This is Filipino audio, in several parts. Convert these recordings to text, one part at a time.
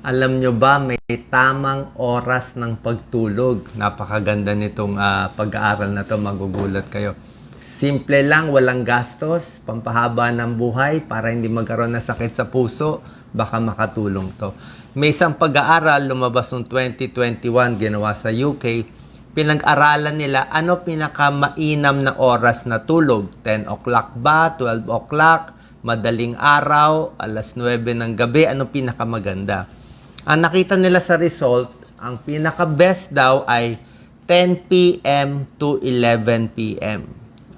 Alam nyo ba, may tamang oras ng pagtulog. Napakaganda nitong ah, pag-aaral na to, magugulat kayo. Simple lang, walang gastos, pampahaba ng buhay para hindi magkaroon ng sakit sa puso, baka makatulong to. May isang pag-aaral, lumabas noong 2021, ginawa sa UK, pinag-aralan nila ano pinakamainam na oras na tulog. 10 o'clock ba? 12 o'clock? Madaling araw? Alas 9 ng gabi? Ano pinakamaganda? Ang nakita nila sa result, ang pinaka-best daw ay 10 p.m. to 11 p.m.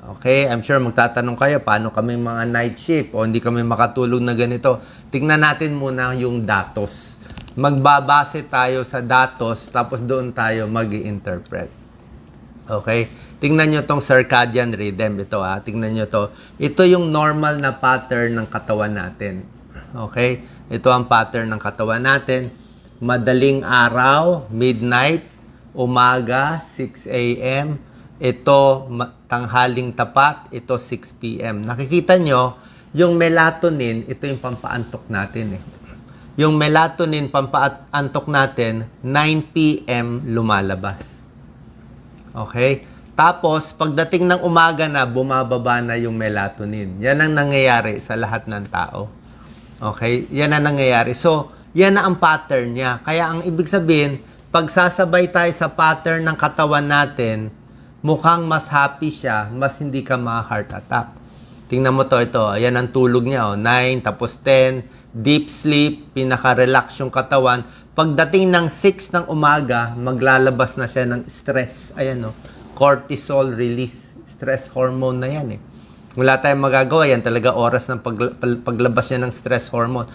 Okay, I'm sure magtatanong kayo, paano kami mga night shift o hindi kami makatulog na ganito? Tingnan natin muna yung datos. Magbabase tayo sa datos, tapos doon tayo mag interpret Okay? Tingnan nyo tong circadian rhythm. Ito ha, tingnan nyo to. Ito yung normal na pattern ng katawan natin. Okay? Ito ang pattern ng katawan natin. Madaling araw, midnight, umaga, 6 a.m. Ito, tanghaling tapat. Ito, 6 p.m. Nakikita nyo, yung melatonin, ito yung pampaantok natin eh. Yung melatonin, pampaantok natin, 9 p.m. lumalabas. Okay? Tapos, pagdating ng umaga na, bumababa na yung melatonin. Yan ang nangyayari sa lahat ng tao. Okay? Yan ang nangyayari. So, yan na ang pattern niya. Kaya ang ibig sabihin, pag sasabay tayo sa pattern ng katawan natin, mukhang mas happy siya, mas hindi ka ma-heart attack. Tingnan mo to, ito. Yan ang tulog niya. Oh. 9, tapos 10, deep sleep, pinaka-relax yung katawan. Pagdating ng 6 ng umaga, maglalabas na siya ng stress. Ayan, oh. cortisol release. Stress hormone na yan, eh. Wala tayong magagawa. Yan talaga oras ng pag- paglabas niya ng stress hormone.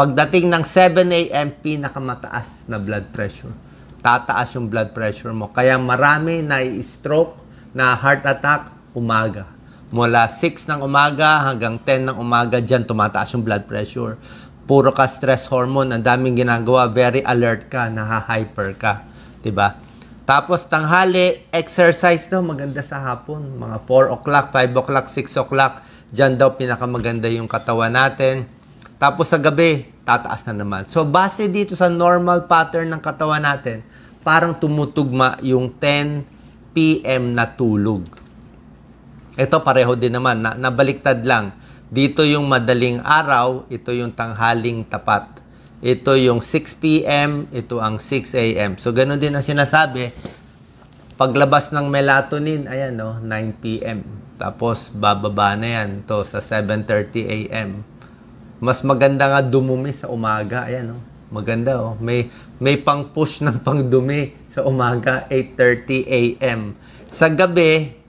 Pagdating ng 7 a.m., pinakamataas na blood pressure. Tataas yung blood pressure mo. Kaya marami na stroke, na heart attack, umaga. Mula 6 ng umaga hanggang 10 ng umaga, dyan tumataas yung blood pressure. Puro ka stress hormone, ang daming ginagawa, very alert ka, naha-hyper ka. ba? Tapos tanghali, exercise daw, maganda sa hapon. Mga 4 o'clock, 5 o'clock, 6 o'clock, dyan daw pinakamaganda yung katawan natin. Tapos sa gabi, tataas na naman. So base dito sa normal pattern ng katawan natin, parang tumutugma yung 10 p.m. na tulog. Ito pareho din naman, na, nabaliktad lang. Dito yung madaling araw, ito yung tanghaling tapat. Ito yung 6 p.m., ito ang 6 a.m. So, ganun din ang sinasabi. Paglabas ng melatonin, ayan, no, 9 p.m. Tapos, bababa na yan to sa 7.30 a.m. Mas maganda nga dumumi sa umaga. Ayan, no. Maganda, oh. May, may pang-push ng pangdumi sa umaga, 8.30 a.m. Sa gabi,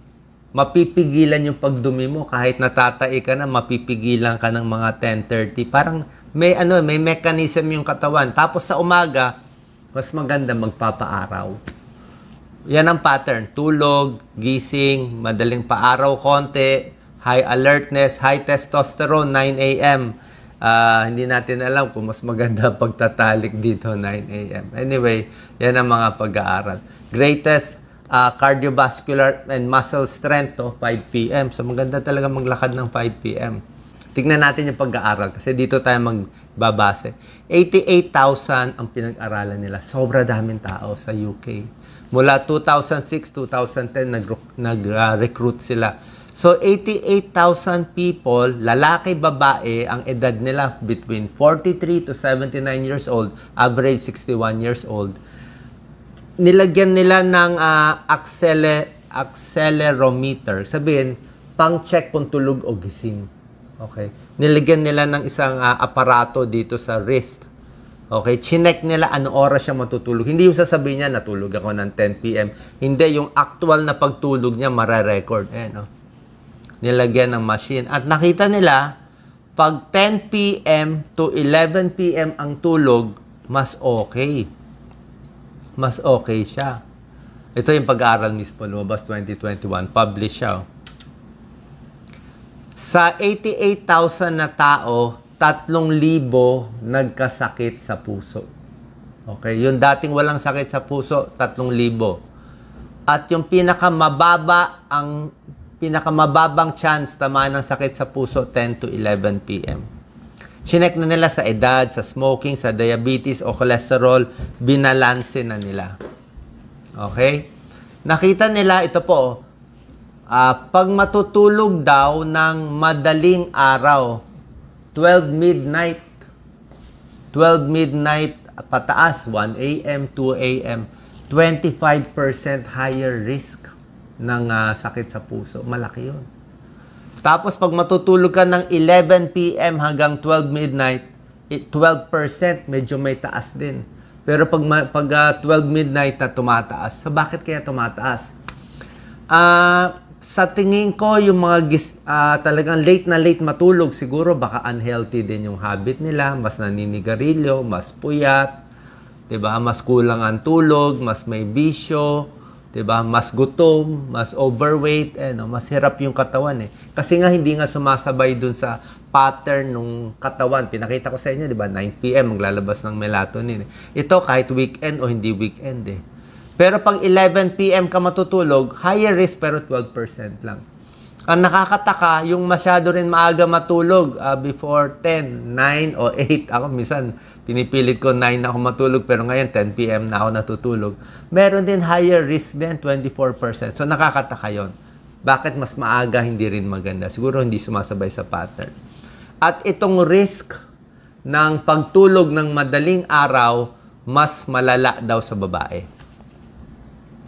mapipigilan yung pagdumi mo kahit natatai ka na mapipigilan ka ng mga 10:30 parang may ano may mechanism yung katawan tapos sa umaga mas maganda magpapaaraw yan ang pattern tulog gising madaling paaraw konti high alertness high testosterone 9 a.m. Ah, hindi natin alam kung mas maganda pagtatalik dito 9 a.m. Anyway, yan ang mga pag-aaral. Greatest ah, cardiovascular and muscle strength to 5 p.m. So maganda talaga maglakad ng 5 p.m. Tignan natin yung pag-aaral kasi dito tayo magbabase. 88,000 ang pinag-aralan nila. Sobra daming tao sa UK. Mula 2006-2010 nag-recruit sila. So 88,000 people, lalaki, babae, ang edad nila between 43 to 79 years old, average 61 years old nilagyan nila ng ah, accele- accelerometer. Sabihin, pang-check kung tulog o gising. Okay? Nilagyan nila ng isang ah, aparato dito sa wrist. Okay? Chinek nila ano oras siya matutulog. Hindi yung sasabihin niya, natulog ako ng 10 p.m. Hindi, yung actual na pagtulog niya, mare-record. Ayan, oh. Nilagyan ng machine. At nakita nila, pag 10 p.m. to 11 p.m. ang tulog, mas okay mas okay siya. Ito yung pag-aaral mismo, lumabas 2021, published siya. oh. Sa 88,000 na tao, 3,000 nagkasakit sa puso. Okay, yung dating walang sakit sa puso, 3,000. At yung pinakamababa, ang pinakamababang chance tamaan ng sakit sa puso, 10 to 11 p.m. Chinek na nila sa edad, sa smoking, sa diabetes o cholesterol, binalanse na nila. Okay? Nakita nila, ito po, ah, pag matutulog daw ng madaling araw, 12 midnight, 12 midnight pataas, 1 a.m., 2 a.m., 25% higher risk ng ah, sakit sa puso. Malaki yun. Tapos pag matutulog ka ng 11 p.m. hanggang 12 midnight, it- 12% medyo may taas din. Pero pag, pag ah, 12 midnight na tumataas, so bakit kaya tumataas? Ah, sa tingin ko yung mga gis, ah, talagang late na late matulog, siguro baka unhealthy din yung habit nila, mas naninigarilyo, mas puyat, 'di ba? Mas kulang ang tulog, mas may bisyo, 'di ba? Mas gutom, mas overweight, eh, no? mas hirap yung katawan eh. Kasi nga hindi nga sumasabay dun sa pattern ng katawan. Pinakita ko sa inyo, 'di ba? 9 PM maglalabas ng melatonin. eh. Ito kahit weekend o hindi weekend eh. Pero pag 11 PM ka matutulog, higher risk pero 12% lang. Ang nakakataka, yung masyado rin maaga matulog ah, before 10, 9 o 8. Ako minsan, pinipilit ko 9 na ako matulog pero ngayon 10 PM na ako natutulog. Meron din higher risk din, 24%. So nakakataka yon. Bakit mas maaga hindi rin maganda? Siguro hindi sumasabay sa pattern. At itong risk ng pagtulog ng madaling araw, mas malala daw sa babae.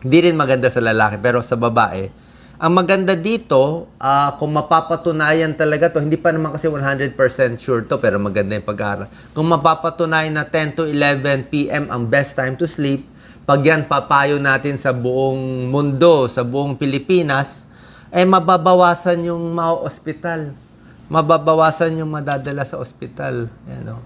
Hindi rin maganda sa lalaki, pero sa babae. Ang maganda dito, ah, kung mapapatunayan talaga to, hindi pa naman kasi 100% sure to, pero maganda yung pag-aaral. Kung mapapatunayan na 10 to 11 p.m. ang best time to sleep, pag yan papayo natin sa buong mundo, sa buong Pilipinas, eh mababawasan yung ma-hospital. Mababawasan yung madadala sa ospital. Yan, oh.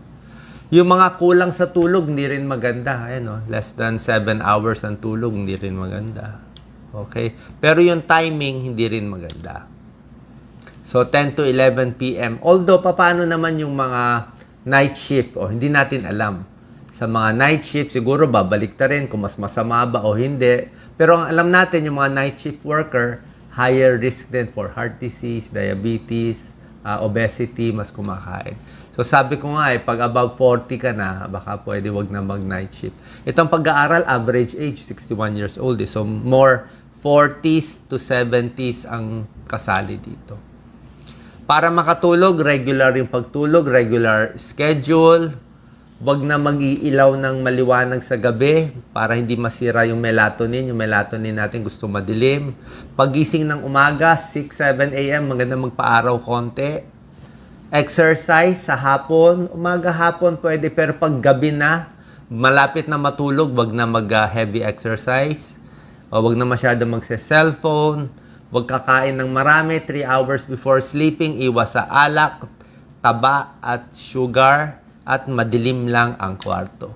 Yung mga kulang sa tulog, hindi rin maganda. Ayan, oh. Less than 7 hours ang tulog, hindi rin maganda. Okay? Pero yung timing, hindi rin maganda. So, 10 to 11 p.m. Although, paano naman yung mga night shift? O, hindi natin alam. Sa mga night shift, siguro babalik ta rin kung mas masama ba o hindi. Pero ang alam natin, yung mga night shift worker, higher risk din for heart disease, diabetes, ah, obesity, mas kumakain. So sabi ko nga eh, pag above 40 ka na, baka pwede wag na mag-night shift. Itong pag-aaral, average age, 61 years old. Eh. So more 40s to 70s ang kasali dito. Para makatulog, regular yung pagtulog, regular schedule. Huwag na mag-iilaw ng maliwanag sa gabi para hindi masira yung melatonin. Yung melatonin natin gusto madilim. Pagising ng umaga, 6-7 a.m., maganda magpa-araw konti. Exercise sa hapon, umaga hapon pwede, pero pag gabi na, malapit na matulog, wag na mag-heavy exercise. O wag na masyado magse-cellphone. Wag kakain ng marami, 3 hours before sleeping. Iwas sa alak, taba at sugar. At madilim lang ang kwarto.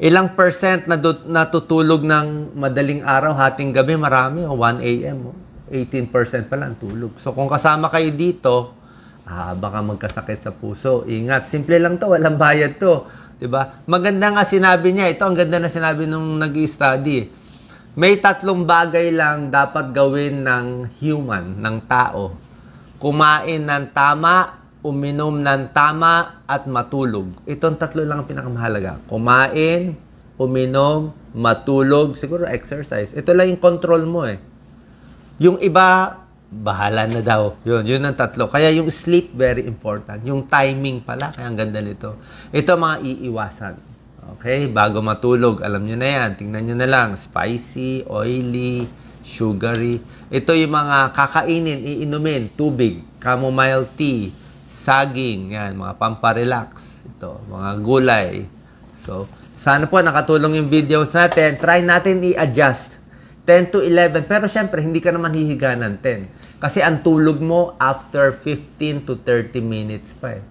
Ilang percent na natutulog ng madaling araw, hating gabi, marami, o 1 a.m. oh. 18% pa lang tulog. So kung kasama kayo dito, ah, baka magkasakit sa puso. Ingat, simple lang to, walang bayad to. 'Di ba? Maganda nga sinabi niya, ito ang ganda na sinabi nung nag-study. May tatlong bagay lang dapat gawin ng human, ng tao. Kumain ng tama, uminom ng tama, at matulog. Itong tatlo lang ang pinakamahalaga. Kumain, uminom, matulog, siguro exercise. Ito lang yung control mo eh. Yung iba, bahala na daw. Yun, yun ang tatlo. Kaya yung sleep, very important. Yung timing pala, kaya ang ganda nito. Ito mga iiwasan. Okay? Bago matulog, alam nyo na yan. Tingnan nyo na lang. Spicy, oily, sugary. Ito yung mga kakainin, iinumin. Tubig, chamomile tea, saging, yan, mga pamparelax. Ito, mga gulay. So, sana po nakatulong yung videos natin. Try natin i-adjust. 10 to 11. Pero syempre, hindi ka naman hihiga ng 10. Kasi ang tulog mo after 15 to 30 minutes pa eh.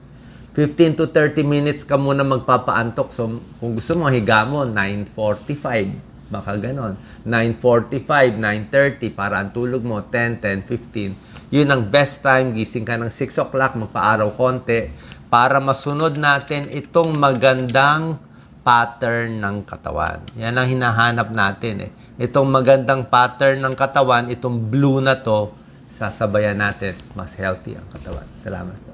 15 to 30 minutes ka muna magpapaantok. So, kung gusto mo, higa mo, 9.45. Baka ganon. 9.45, 9.30 para ang tulog mo, 10, 10, 15. Yun ang best time. Gising ka ng 6 o'clock, magpa-araw konti para masunod natin itong magandang pattern ng katawan. Yan ang hinahanap natin eh. Itong magandang pattern ng katawan, itong blue na to, sasabayan natin, mas healthy ang katawan. Salamat.